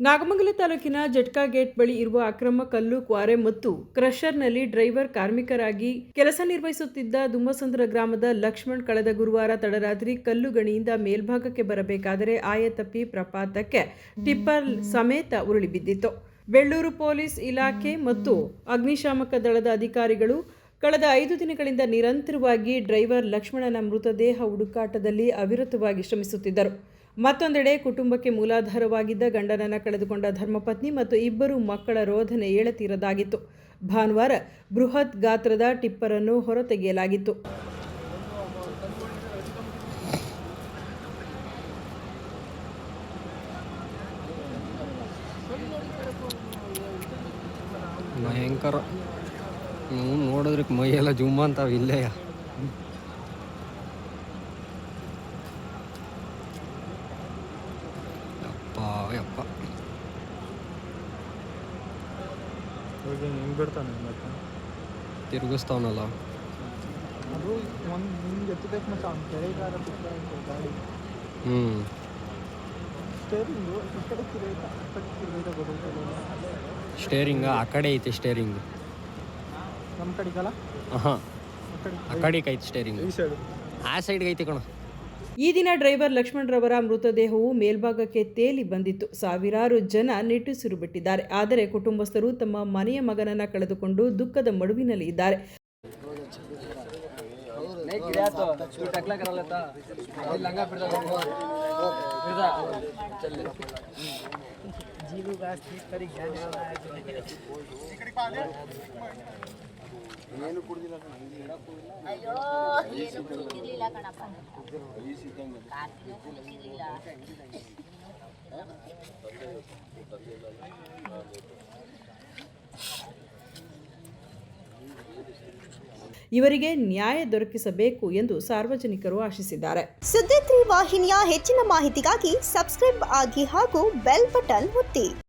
ನಾಗಮಂಗಲ ತಾಲೂಕಿನ ಜಟ್ಕಾ ಗೇಟ್ ಬಳಿ ಇರುವ ಅಕ್ರಮ ಕಲ್ಲು, ಕ್ವಾರೆ ಮತ್ತು ಕ್ರಷರ್ನಲ್ಲಿ ಡ್ರೈವರ್ ಕಾರ್ಮಿಕರಾಗಿ ಕೆಲಸ ನಿರ್ವಹಿಸುತ್ತಿದ್ದ ದುಮ್ಮಸಂದ್ರ ಗ್ರಾಮದ ಲಕ್ಷ್ಮಣ್ ಕಳೆದ ಗುರುವಾರ ತಡರಾತ್ರಿ ಕಲ್ಲು ಗಣಿಯಿಂದ ಮೇಲ್ಭಾಗಕ್ಕೆ ಬರಬೇಕಾದರೆ ಆಯತಪ್ಪಿ ಪ್ರಪಾತಕ್ಕೆ ಟಿಪ್ಪರ್ ಸಮೇತ ಉರುಳಿ ಬಿದ್ದಿತ್ತು. ಬೆಳ್ಳೂರು ಪೊಲೀಸ್ ಇಲಾಖೆ ಮತ್ತು ಅಗ್ನಿಶಾಮಕ ದಳದ ಅಧಿಕಾರಿಗಳು ಕಳೆದ ಐದು ದಿನಗಳಿಂದ ನಿರಂತರವಾಗಿ ಡ್ರೈವರ್ ಲಕ್ಷ್ಮಣನ ಮೃತದೇಹ ಹುಡುಕಾಟದಲ್ಲಿ ಅವಿರತವಾಗಿ ಶ್ರಮಿಸುತ್ತಿದ್ದರು. ಮತ್ತೊಂದೆಡೆ ಕುಟುಂಬಕ್ಕೆ ಮೂಲಾಧಾರವಾಗಿದ್ದ ಗಂಡನನ್ನು ಕಳೆದುಕೊಂಡ ಧರ್ಮಪತ್ನಿ ಮತ್ತು ಇಬ್ಬರು ಮಕ್ಕಳ ರೋಧನೆ ಏಳತೀರದಾಗಿತ್ತು. ಭಾನುವಾರ ಬೃಹತ್ ಗಾತ್ರದ ಟಿಪ್ಪರನ್ನು ಹೊರತೆಗೆಯಲಾಗಿತ್ತು. ಭಯಂಕರ. ನೋಡಿದ್ರೆ ಮೈಯೆಲ್ಲ ಜುಮ್ಮ ಇಲ್ಲೇ పాప ఏం పెడతాను తిరుగుస్తాను అలా స్టేరింగ్ అక్కడే అయితే స్టేరింగ్ అక్కడికి అయితే స్టేరింగ్. ఆ సైడ్కి అయితే ఇక్కడ. ಈ ದಿನ ಡ್ರೈವರ್ ಲಕ್ಷ್ಮಣರವರ ಮೃತದೇಹವು ಮೇಲ್ಭಾಗಕ್ಕೆ ತೇಲಿ ಬಂದಿತ್ತು. ಸಾವಿರಾರು ಜನ ನಿಟ್ಟುಸಿರು ಬಿಟ್ಟಿದ್ದಾರೆ. ಆದರೆ ಕುಟುಂಬಸ್ಥರು ತಮ್ಮ ಮನೆಯ ಮಗನನ್ನ ಕಳೆದುಕೊಂಡು ದುಃಖದ ಮಡುವಿನಲ್ಲಿ ಇದ್ದಾರೆ. ಅಯ್ಯೋ ಏನು ಕುಡಿದಿರ್ಲಿಲ್ಲ ಕಣಪ್ಪ. ಕಾಫಿನೂ ಕುಡಿದಿರ್ಲಿಲ್ಲ ಇವರಿಗೆ ನ್ಯಾಯ ದೊರಕಿಸಬೇಕು ಎಂದು ಸಾರ್ವಜನಿಕರು ಆಶಿಸಿದ್ದಾರೆ. ಸುದ್ದಿ ತ್ರೀ ವಾಹಿನಿಯ ಹೆಚ್ಚಿನ ಮಾಹಿತಿಗಾಗಿ ಸಬ್ಸ್ಕ್ರೈಬ್ ಆಗಿ ಹಾಗೂ ಬೆಲ್ ಬಟನ್ ಒತ್ತಿ.